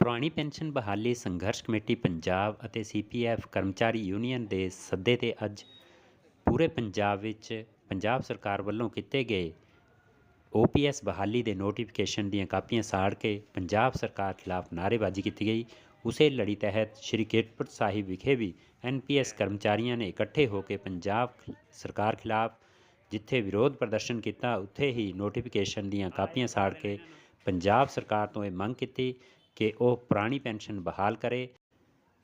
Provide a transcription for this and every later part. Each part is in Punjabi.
ਪੁਰਾਣੀ ਪੈਨਸ਼ਨ ਬਹਾਲੀ ਸੰਘਰਸ਼ ਕਮੇਟੀ ਪੰਜਾਬ ਅਤੇ ਸੀਪੀਐਫ ਕਰਮਚਾਰੀ ਯੂਨੀਅਨ ਦੇ ਸੱਦੇ ਤੇ ਅੱਜ ਪੂਰੇ ਪੰਜਾਬ ਵਿੱਚ ਪੰਜਾਬ ਸਰਕਾਰ ਵੱਲੋਂ ਕੀਤੇ ਗਏ ਓਪੀਐਸ ਬਹਾਲੀ ਦੇ ਨੋਟੀਫਿਕੇਸ਼ਨ ਦੀਆਂ ਕਾਪੀਆਂ ਸਾੜ ਕੇ ਪੰਜਾਬ ਸਰਕਾਰ ਖਿਲਾਫ ਨਾਅਰੇਬਾਜ਼ੀ ਕੀਤੀ ਗਈ। ਉਸੇ ਲੜੀ ਤਹਿਤ ਸ਼੍ਰੀ ਕੀਰਤਪੁਰ ਸਾਹਿਬ ਵਿਖੇ ਵੀ ਐਨਪੀਐਸ ਕਰਮਚਾਰੀਆਂ ਨੇ ਇਕੱਠੇ ਹੋ ਕੇ ਪੰਜਾਬ ਸਰਕਾਰ ਖਿਲਾਫ ਜਿੱਥੇ ਵਿਰੋਧ ਪ੍ਰਦਰਸ਼ਨ ਕੀਤਾ, ਉੱਥੇ ਹੀ ਨੋਟੀਫਿਕੇਸ਼ਨ ਦੀਆਂ ਕਾਪੀਆਂ ਸਾੜ ਕੇ ਪੰਜਾਬ ਸਰਕਾਰ ਤੋਂ ਇਹ ਮੰਗ ਕੀਤੀ ਕਿ ਉਹ ਪੁਰਾਣੀ ਪੈਨਸ਼ਨ ਬਹਾਲ ਕਰੇ।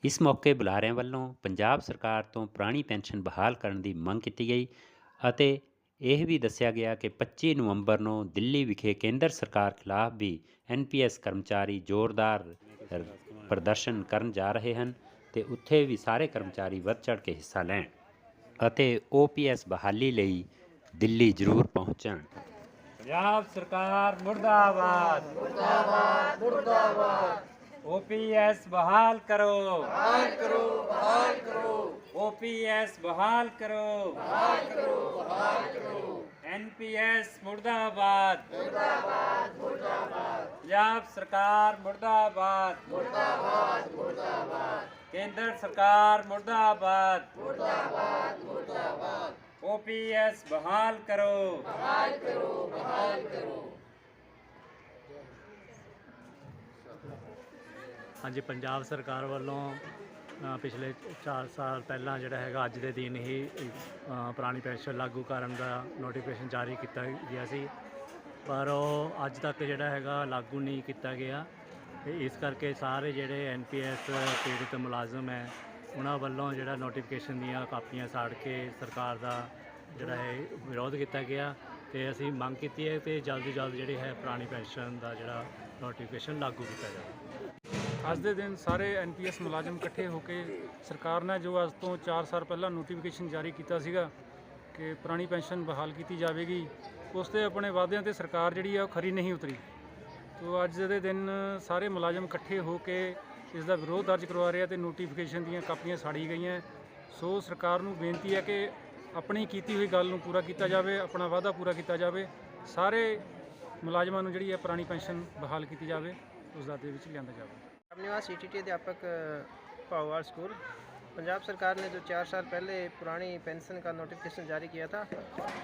ਇਸ ਮੌਕੇ ਬੁਲਾਰਿਆਂ ਵੱਲੋਂ ਪੰਜਾਬ ਸਰਕਾਰ ਤੋਂ ਪੁਰਾਣੀ ਪੈਨਸ਼ਨ ਬਹਾਲ ਕਰਨ ਦੀ ਮੰਗ ਕੀਤੀ ਗਈ ਅਤੇ ਇਹ ਵੀ ਦੱਸਿਆ ਗਿਆ ਕਿ 25 ਨਵੰਬਰ ਨੂੰ ਦਿੱਲੀ ਵਿਖੇ ਕੇਂਦਰ ਸਰਕਾਰ ਖਿਲਾਫ ਵੀ ਐਨਪੀਐਸ ਕਰਮਚਾਰੀ ਜ਼ੋਰਦਾਰ ਪ੍ਰਦਰਸ਼ਨ ਕਰਨ ਜਾ ਰਹੇ ਹਨ ਤੇ ਉੱਥੇ ਵੀ ਸਾਰੇ ਕਰਮਚਾਰੀ ਵੱਧ ਚੜ ਕੇ ਹਿੱਸਾ ਲੈਣ ਅਤੇ ਓਪੀਐਸ ਬਹਾਲੀ ਲਈ ਦਿੱਲੀ ਜ਼ਰੂਰ ਪਹੁੰਚਣ। ਪੰਜਾਬ ਸਰਕਾਰ ਮੁਰਦਾਬਾਦ। ਮੁਰਦਾਬਾਦ। ਮੁਰਦਾਬਾਦ ਓਪੀਐਸ ਬਹਾਲ ਕਰੋ। ਬਹਾਲ ਕਰੋ ਬਹਾਲ ਕਰੋ। ਓਪੀਐਸ ਬਹਾਲ ਕਰੋ। ਬਹਾਲ ਕਰੋ ਬਹਾਲ ਕਰੋ। ਐਨਪੀਐਸ ਮੁਰਦਾਬਾਦ। ਮੁਰਦਾਬਾਦ ਮੁਰਦਾਬਾਦ। ਪੰਜਾਬ ਸਰਕਾਰ ਮੁਰਦਾਬਾਦ। ਮੁਰਦਾਬਾਦ ਮੁਰਦਾਬਾਦ। ਕੇਂਦਰ ਸਰਕਾਰ ਮੁਰਦਾਬਾਦ। ਮੁਰਦਾਬਾਦ ਮੁਰਦਾਬਾਦ। ਓਪੀਐਸ ਬਹਾਲ ਕਰੋ। ਹਾਂਜੀ ਪੰਜਾਬ ਸਰਕਾਰ ਵੱਲੋਂ ਪਿਛਲੇ 4 ਸਾਲ ਪਹਿਲਾਂ ਜਿਹੜਾ ਹੈਗਾ ਅੱਜ ਦੇ ਦਿਨ ਹੀ ਪੁਰਾਣੀ ਪੈਨਸ਼ਨ ਲਾਗੂ ਕਰਨ ਦਾ ਨੋਟੀਫਿਕੇਸ਼ਨ ਜਾਰੀ ਕੀਤਾ ਗਿਆ ਸੀ। ਪਰ ਉਹ ਅੱਜ ਤੱਕ ਜਿਹੜਾ ਹੈਗਾ ਲਾਗੂ ਨਹੀਂ ਕੀਤਾ ਗਿਆ। ਤੇ ਇਸ ਕਰਕੇ ਸਾਰੇ ਜਿਹੜੇ ਐਨਪੀਐਸ ਪੀੜਤ ਮੁਲਾਜ਼ਮ ਹੈ ਉਹਨਾਂ ਵੱਲੋਂ ਜਿਹੜਾ ਨੋਟੀਫਿਕੇਸ਼ਨ ਦੀਆਂ ਕਾਪੀਆਂ ਸਾੜ ਕੇ ਸਰਕਾਰ ਦਾ ਜਿਹੜਾ ਹੈ ਵਿਰੋਧ ਕੀਤਾ ਗਿਆ ਤੇ ਅਸੀਂ ਮੰਗ ਕੀਤੀ ਹੈ ਤੇ ਤੋਂ ਜਲਦ ਜਿਹੜੀ ਹੈ ਪੁਰਾਣੀ ਪੈਨਸ਼ਨ ਦਾ ਜਿਹੜਾ ਨੋਟੀਫਿਕੇਸ਼ਨ ਲਾਗੂ ਕੀਤਾ ਜਾਵੇ। ਅੱਜ ਦੇ ਦਿਨ ਸਾਰੇ ਐਨਪੀਐਸ ਮੁਲਾਜ਼ਮ ਇਕੱਠੇ ਹੋ ਕੇ ਸਰਕਾਰ ਨੇ ਜੋ ਅੱਜ ਤੋਂ 4 ਸਾਲ ਪਹਿਲਾਂ ਨੋਟੀਫਿਕੇਸ਼ਨ ਜਾਰੀ ਕੀਤਾ ਸੀਗਾ ਕਿ ਪੁਰਾਣੀ ਪੈਨਸ਼ਨ ਬਹਾਲ ਕੀਤੀ ਜਾਵੇਗੀ, ਉਸ ਤੇ ਆਪਣੇ ਵਾਅਦਿਆਂ ਤੇ ਸਰਕਾਰ ਜਿਹੜੀ ਆ ਉਹ ਖਰੀ ਨਹੀਂ ਉਤਰੀ। ਤੋ ਅੱਜ ਦੇ ਦਿਨ ਸਾਰੇ ਮੁਲਾਜ਼ਮ ਇਕੱਠੇ ਹੋ ਕੇ ਇਸ ਦਾ ਵਿਰੋਧ ਦਰਜ ਕਰਵਾ ਰਹੇ ਆ ਤੇ ਨੋਟੀਫਿਕੇਸ਼ਨ ਦੀਆਂ ਕਾਪੀਆਂ ਸਾੜੀ ਗਈਆਂ ਸੋ ਸਰਕਾਰ ਨੂੰ ਬੇਨਤੀ ਹੈ ਕਿ ਆਪਣੀ ਕੀਤੀ ਹੋਈ ਗੱਲ ਨੂੰ ਪੂਰਾ ਕੀਤਾ ਜਾਵੇ ਆਪਣਾ ਵਾਅਦਾ ਪੂਰਾ ਕੀਤਾ ਜਾਵੇ ਸਾਰੇ ਮੁਲਾਜ਼ਮਾਂ ਨੂੰ ਜਿਹੜੀ ਹੈ ਪੁਰਾਣੀ ਪੈਨਸ਼ਨ ਬਹਾਲ ਕੀਤੀ ਜਾਵੇ ਉਸ ਦਾ ਦੇ ਵਿੱਚ ਲਿਆਂਦਾ ਜਾਵੇ निवास ईटीटी अध्यापक पावर स्कूल पंजाब सरकार ने जो चार साल पहले पुरानी पेंशन का नोटिफिकेशन जारी किया था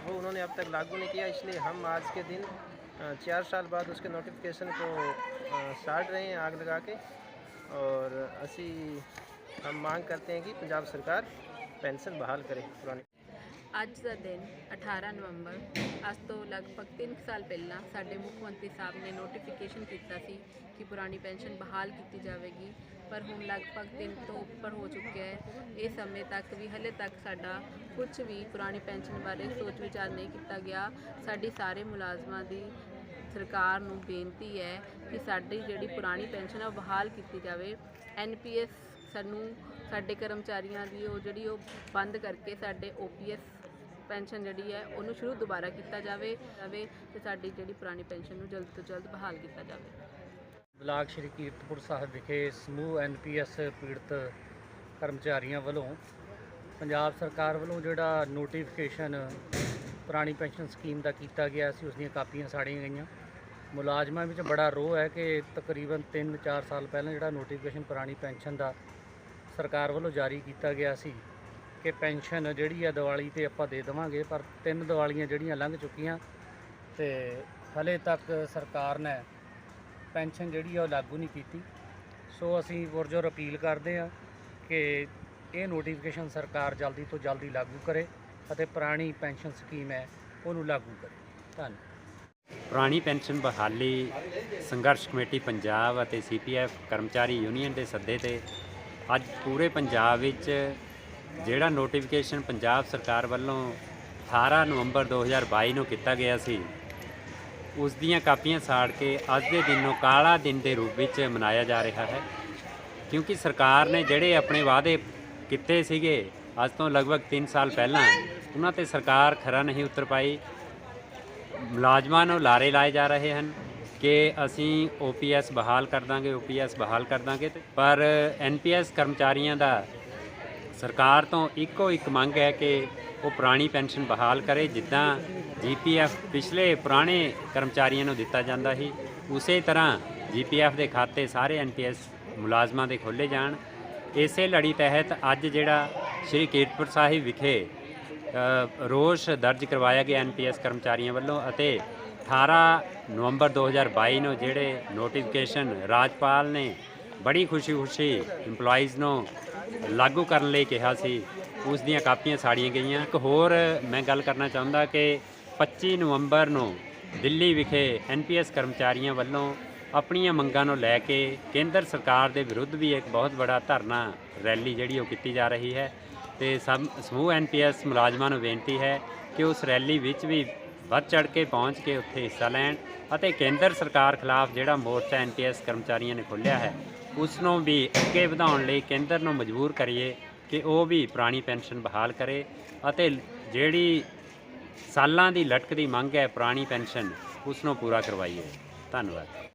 वो उन्होंने अब तक लागू नहीं किया इसलिए हम आज के दिन अ, चार साल बाद उसके नोटिफिकेशन को अ, साड़ रहे हैं आग लगा के और असी हम मांग करते हैं कि पंजाब सरकार पेंशन बहाल करे पुरानी ਅੱਜ ਦਾ ਦਿਨ 18 ਨਵੰਬਰ ਅੱਜ ਤੋਂ ਲਗਭਗ 3 ਸਾਲ ਪਹਿਲਾਂ ਸਾਡੇ ਮੁੱਖ ਮੰਤਰੀ ਸਾਹਿਬ ਨੇ ਨੋਟੀਫਿਕੇਸ਼ਨ ਕੀਤਾ ਸੀ ਕਿ ਪੁਰਾਣੀ ਪੈਨਸ਼ਨ ਬਹਾਲ ਕੀਤੀ ਜਾਵੇਗੀ ਪਰ ਹੁਣ ਲਗਭਗ 3 ਤੋਂ ਉੱਪਰ ਹੋ ਚੁੱਕਿਆ ਹੈ ਇਹ ਸਮੇਂ ਤੱਕ ਵੀ ਹਲੇ ਤੱਕ ਸਾਡਾ ਕੁਝ ਵੀ ਪੁਰਾਣੀ ਪੈਨਸ਼ਨ ਬਾਰੇ ਸੋਚ ਵਿਚਾਰ ਨਹੀਂ ਕੀਤਾ ਗਿਆ ਸਾਡੀ ਸਾਰੇ ਮੁਲਾਜ਼ਮਾਂ ਦੀ ਸਰਕਾਰ ਨੂੰ ਬੇਨਤੀ ਹੈ ਕਿ ਸਾਡੀ ਜਿਹੜੀ ਪੁਰਾਣੀ ਪੈਨਸ਼ਨ ਆ ਉਹ ਬਹਾਲ ਕੀਤੀ ਜਾਵੇ। ਐਨਪੀਐਸ ਸਾਨੂੰ, ਸਾਡੇ ਕਰਮਚਾਰੀਆਂ ਦੀ ਉਹ ਜਿਹੜੀ ਉਹ ਬੰਦ ਕਰਕੇ ਸਾਡੇ ਓਪੀਐਸ ਪੈਨਸ਼ਨ ਜਿਹੜੀ ਹੈ, ਉਹਨੂੰ ਸ਼ੁਰੂ ਦੁਬਾਰਾ ਕੀਤਾ ਜਾਵੇ ਜਾਵੇ ਤੇ ਸਾਡੀ ਜਿਹੜੀ ਪੁਰਾਣੀ ਪੈਨਸ਼ਨ ਨੂੰ ਜਲਦ ਤੋਂ ਜਲਦ ਬਹਾਲ ਕੀਤਾ ਜਾਵੇ। ਬਲਾਕ ਸ਼੍ਰੀ ਕੀਰਤਪੁਰ ਸਾਹਿਬ ਵਿਖੇ ਸਮੂਹ ਐਨਪੀਐਸ ਪੀੜਤ ਕਰਮਚਾਰੀਆਂ ਵੱਲੋਂ ਪੰਜਾਬ ਸਰਕਾਰ ਵੱਲੋਂ ਜਿਹੜਾ ਨੋਟੀਫਿਕੇਸ਼ਨ ਪੁਰਾਣੀ ਪੈਨਸ਼ਨ ਸਕੀਮ ਦਾ ਕੀਤਾ ਗਿਆ ਸੀ, ਉਸ ਦੀਆਂ ਕਾਪੀਆਂ ਸਾੜੀਆਂ ਗਈਆਂ। ਮੁਲਾਜ਼ਮਾਂ ਵਿੱਚ ਬੜਾ ਰੋਹ ਹੈ ਕਿ ਤਕਰੀਬਨ 3-4 ਸਾਲ ਪਹਿਲਾਂ ਜਿਹੜਾ ਨੋਟੀਫਿਕੇਸ਼ਨ ਪੁਰਾਣੀ ਪੈਨਸ਼ਨ ਦਾ ਸਰਕਾਰ ਵੱਲੋਂ ਜਾਰੀ ਕੀਤਾ ਗਿਆ ਸੀ ਕਿ ਪੈਨਸ਼ਨ ਜਿਹੜੀ ਹੈ ਦੀਵਾਲੀ ਤੇ ਆਪਾਂ ਦੇ ਦੇਵਾਂਗੇ, ਪਰ ਤਿੰਨ ਦੀਵਾਲੀਆਂ ਜਿਹੜੀਆਂ ਲੰਘ ਚੁੱਕੀਆਂ ਤੇ ਹਲੇ ਤੱਕ ਸਰਕਾਰ ਨੇ ਪੈਨਸ਼ਨ ਜਿਹੜੀ ਆ ਉਹ ਲਾਗੂ ਨਹੀਂ ਕੀਤੀ। ਸੋ ਅਸੀਂ ਪੁਰਜੋਰ ਅਪੀਲ ਕਰਦੇ ਹਾਂ ਕਿ ਇਹ ਨੋਟੀਫਿਕੇਸ਼ਨ ਸਰਕਾਰ ਜਲਦੀ ਤੋਂ ਜਲਦੀ ਲਾਗੂ ਕਰੇ ਅਤੇ ਪੁਰਾਣੀ ਪੈਨਸ਼ਨ ਸਕੀਮ ਹੈ, ਉਹਨੂੰ ਲਾਗੂ ਕਰੇ। ਧੰਨਵਾਦ। ਪੁਰਾਣੀ ਪੈਨਸ਼ਨ ਬਹਾਲੀ ਸੰਘਰਸ਼ ਕਮੇਟੀ ਪੰਜਾਬ ਅਤੇ ਸੀਪੀਐਫ ਕਰਮਚਾਰੀ ਯੂਨੀਅਨ ਦੇ ਸੱਦੇ ਤੇ ਅੱਜ ਪੂਰੇ ਪੰਜਾਬ ਵਿੱਚ ਜਿਹੜਾ ਨੋਟੀਫਿਕੇਸ਼ਨ ਪੰਜਾਬ ਸਰਕਾਰ ਵੱਲੋਂ 18 ਨਵੰਬਰ 2022 ਨੂੰ ਕੀਤਾ ਗਿਆ ਸੀ, ਉਸ ਦੀਆਂ ਕਾਪੀਆਂ ਸਾੜ ਕੇ ਅੱਜ ਦੇ ਦਿਨ ਨੂੰ ਕਾਲਾ ਦਿਨ ਦੇ ਰੂਪ ਵਿੱਚ ਮਨਾਇਆ ਜਾ ਰਿਹਾ ਹੈ। ਕਿਉਂਕਿ ਸਰਕਾਰ ਨੇ ਜਿਹੜੇ ਆਪਣੇ ਵਾਅਦੇ ਕੀਤੇ ਸੀਗੇ, ਅੱਜ ਤੋਂ ਲਗਭਗ 3 ਸਾਲ ਪਹਿਲਾਂ, ਉਹਨਾਂ ਤੇ ਸਰਕਾਰ ਖਰਾ ਨਹੀਂ ਉਤਰ ਪਾਈ। ਮੁਲਾਜ਼ਮਾਂ ਨੂੰ ਲਾਰੇ ਲਾਏ ਜਾ ਰਹੇ ਹਨ ਕਿ ਅਸੀਂ ਓਪੀਐਸ ਬਹਾਲ ਕਰ ਦਾਂਗੇ ਓਪੀਐਸ ਬਹਾਲ ਕਰ ਦਾਂਗੇ ਤੇ- ਪਰ ਐਨਪੀਐਸ ਕਰਮਚਾਰੀਆਂ ਦਾ ਸਰਕਾਰ ਤੋਂ ਇੱਕੋ ਇੱਕ ਮੰਗ ਹੈ ਕਿ ਉਹ ਪੁਰਾਣੀ ਪੈਨਸ਼ਨ ਬਹਾਲ ਕਰੇ, ਜਿੱਦਾਂ ਜੀਪੀਐਫ ਪਿਛਲੇ ਪੁਰਾਣੇ ਕਰਮਚਾਰੀਆਂ ਨੂੰ ਦਿੱਤਾ ਜਾਂਦਾ ਸੀ, ਉਸੇ ਤਰ੍ਹਾਂ ਜੀਪੀਐਫ ਦੇ ਖਾਤੇ ਸਾਰੇ ਐਨਪੀਐਸ ਮੁਲਾਜ਼ਮਾਂ ਦੇ ਖੋਲ੍ਹੇ ਜਾਣ। ਇਸੇ ਲੜੀ ਤਹਿਤ ਅੱਜ ਜਿਹੜਾ ਸ਼੍ਰੀ ਕੀਰਤਪੁਰ ਸਾਹਿਬ ਵਿਖੇ ਰੋਸ ਦਰਜ ਕਰਵਾਇਆ ਗਿਆ ਐਨਪੀਐਸ ਕਰਮਚਾਰੀਆਂ ਵੱਲੋਂ ਅਤੇ 18 ਨਵੰਬਰ 2022 ਨੂੰ ਜਿਹੜੇ ਨੋਟੀਫਿਕੇਸ਼ਨ ਰਾਜਪਾਲ ਨੇ ਬੜੀ ਖੁਸ਼ੀ-ਖੁਸ਼ੀ EMPLOYEES ਨੂੰ ਲਾਗੂ ਕਰਨ ਲਈ ਕਿਹਾ ਸੀ, ਉਸ ਦੀਆਂ ਕਾਪੀਆਂ ਸਾੜੀਆਂ ਗਈਆਂ। ਇੱਕ ਹੋਰ ਮੈਂ ਗੱਲ ਕਰਨਾ ਚਾਹੁੰਦਾ ਕਿ 25 ਨਵੰਬਰ ਨੂੰ ਦਿੱਲੀ ਵਿਖੇ ਐਨਪੀਐਸ ਕਰਮਚਾਰੀਆਂ ਵੱਲੋਂ ਆਪਣੀਆਂ ਮੰਗਾਂ ਨੂੰ ਲੈ ਕੇ ਕੇਂਦਰ ਸਰਕਾਰ ਦੇ ਵਿਰੁੱਧ ਵੀ ਇੱਕ ਬਹੁਤ ਬੜਾ ਧਰਨਾ ਰੈਲੀ ਜਿਹੜੀ ਉਹ ਕੀਤੀ ਜਾ ਰਹੀ ਹੈ। ਤੇ ਸਭ ਸਮੂਹ ਐਨਪੀਐਸ ਮੁਲਾਜ਼ਮਾਂ ਨੂੰ ਬੇਨਤੀ ਹੈ ਕਿ ਉਸ ਰੈਲੀ ਵਿੱਚ ਵੀ ਵੱਧ ਚੜ ਕੇ ਪਹੁੰਚ ਕੇ ਉੱਥੇ ਹਿੱਸਾ ਲੈਣ ਅਤੇ ਕੇਂਦਰ ਸਰਕਾਰ ਖਿਲਾਫ ਜਿਹੜਾ ਮੋਰਚਾ ਐਨਪੀਐਸ ਕਰਮਚਾਰੀਆਂ ਨੇ ਖੋਲ੍ਹਿਆ ਹੈ, ਉਸ ਨੂੰ ਵੀ ਅੱਗੇ ਵਧਾਉਣ ਲਈ ਕੇਂਦਰ ਨੂੰ ਮਜਬੂਰ ਕਰੀਏ ਕਿ ਉਹ ਵੀ ਪੁਰਾਣੀ ਪੈਨਸ਼ਨ ਬਹਾਲ ਕਰੇ ਅਤੇ ਜਿਹੜੀ ਸਾਲਾਂ ਦੀ ਲਟਕਦੀ ਮੰਗ ਹੈ ਪੁਰਾਣੀ ਪੈਨਸ਼ਨ, ਉਸ ਨੂੰ ਪੂਰਾ ਕਰਵਾਈਏ। ਧੰਨਵਾਦ।